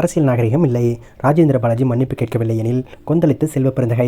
அரசியல் நாகரிகம் இல்லை. ராஜேந்திர பாலாஜி மன்னிப்பு கேட்கவில்லை எனில் கொந்தளித்து செல்வ பெருந்தகை.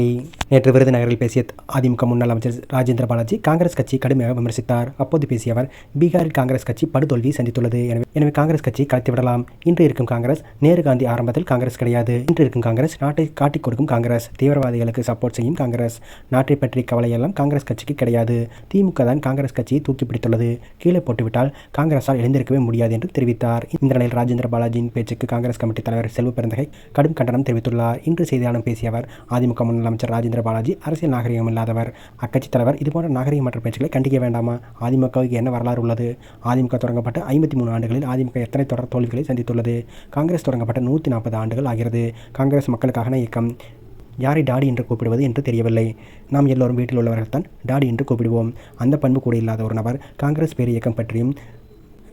நேற்று விருதுநகரில் பேசிய அதிமுக முன்னாள் அமைச்சர் ராஜேந்திர பாலாஜி காங்கிரஸ் கட்சி கடுமையாக விமர்சித்தார். அப்போது பேசிய அவர் பீகாரில் காங்கிரஸ் கட்சி படுதோல்வி சந்தித்துள்ளது. எனவே எனவே காங்கிரஸ் கட்சி கலைத்துவிடலாம் இன்று இருக்கும் காங்கிரஸ் நேரு காந்தி ஆரம்பத்தில் காங்கிரஸ் கிடையாது. இன்று இருக்கும் காங்கிரஸ் நாட்டை காட்டிக் கொடுக்கும் காங்கிரஸ். தீவிரவாதிகளுக்கு சப்போர்ட் செய்யும் காங்கிரஸ். நாட்டை பற்றி கவலையெல்லாம் காங்கிரஸ் கட்சிக்கு கிடையாது. திமுக தான் காங்கிரஸ் கட்சியை தூக்கி பிடித்துள்ளது. கீழே போட்டுவிட்டால் காங்கிரஸால் எழுந்திருக்கவே முடியாது என்று தெரிவித்தார். இந்த நிலையில் ராஜேந்திர பாலாஜியின் பேச்சுக்கு காங்கிரஸ் கமிட்டி தலைவர் செல்வ பெருந்தகை கடும் கண்டனம் தெரிவித்துள்ளார். இன்று செய்தியாளர் பேசிய அவர் அதிமுக முன்னாள் அமைச்சர் ராஜேந்திர பாலாஜி அரசியல் நாகரிகம் இல்லாதவர். அக்கட்சித் தலைவர் இதுபோன்ற நாகரிகமற்ற பேச்சுகளை கண்டிக்க வேண்டாமா? அதிமுகவுக்கு என்ன வரலாறு உள்ளது? அதிமுக தொடங்கப்பட்ட ஐம்பத்தி மூணு ஆண்டுகளில் அதிமுக எத்தனை தொடர் தோல்விகளை சந்தித்துள்ளது? காங்கிரஸ் தொடங்கப்பட்ட நூற்றி நாற்பது ஆண்டுகள் ஆகிறது. காங்கிரஸ் மக்களுக்கான இயக்கம். யாரை டாடி என்று கூப்பிடுவது என்று தெரியவில்லை. நாம் எல்லோரும் வீட்டில் உள்ளவர்கள் தான் டாடி என்று கூப்பிடுவோம். அந்த பண்பு கூட இல்லாத ஒரு நபர் காங்கிரஸ் பேர் இயக்கம் பற்றியும்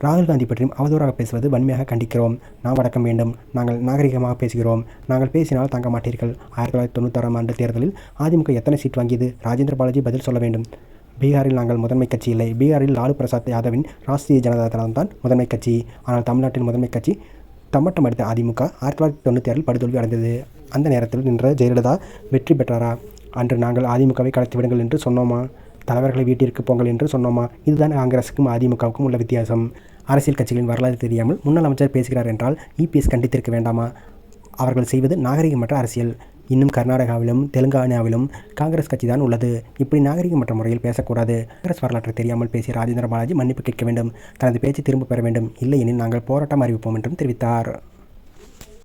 ராகுல் காந்தி பற்றியும் அவதூறாக பேசுவது வன்மையாக கண்டிக்கிறோம். நாம் வடக்கம் வேண்டும். நாங்கள் நாகரிகமாக பேசுகிறோம். நாங்கள் பேசினால் தாங்க மாட்டீர்கள். ஆயிரத்தி தொள்ளாயிரத்தி தொண்ணூத்தாறாம் ஆண்டு தேர்தலில் அதிமுக எத்தனை சீட் வாங்கியது? ராஜேந்திர பாலாஜி பதில் சொல்ல வேண்டும். பீகாரில் நாங்கள் முதன்மை கட்சி இல்லை. பீகாரில் லாலு பிரசாத் யாதவின் ராஷ்டிரிய ஜனதா தளம் தான் முதன்மை கட்சி. ஆனால் தமிழ்நாட்டின் முதன்மை கட்சி தம்மட்டம் அடித்த அதிமுக ஆயிரத்தி தொள்ளாயிரத்தி தொண்ணூற்றி ஆறில் படுதோல்வி அடைந்தது. அந்த நேரத்தில் நின்ற ஜெயலலிதா வெற்றி பெற்றாரா? அன்று நாங்கள் அதிமுகவை கடத்திவிடுங்கள் என்று சொன்னோமா? தலைவர்களை வீட்டிற்கு போங்கள் என்று சொன்னோமா? இதுதான் காங்கிரஸுக்கும் அதிமுகவுக்கும் உள்ள வித்தியாசம். அரசியல் கட்சிகளின் வரலாறு தெரியாமல் முன்னாள் அமைச்சர் பேசுகிறார் என்றால் இபிஎஸ் கண்டித்திருக்க வேண்டாமா? அவர்கள் செய்வது நாகரிகமற்ற அரசியல். இன்னும் கர்நாடகாவிலும் தெலுங்கானாவிலும் காங்கிரஸ் கட்சி தான் உள்ளது. இப்படி நாகரிகமற்ற முறையில் பேசக்கூடாது. காங்கிரஸ் வரலாற்றை தெரியாமல் பேசிய ராஜேந்திர பாலாஜி மன்னிப்பு கேட்க வேண்டும். தனது பேச்சை திரும்ப பெற வேண்டும். இல்லையெனில் நாங்கள் போராட்டம் அறிவிப்போம் என்றும் தெரிவித்தார்.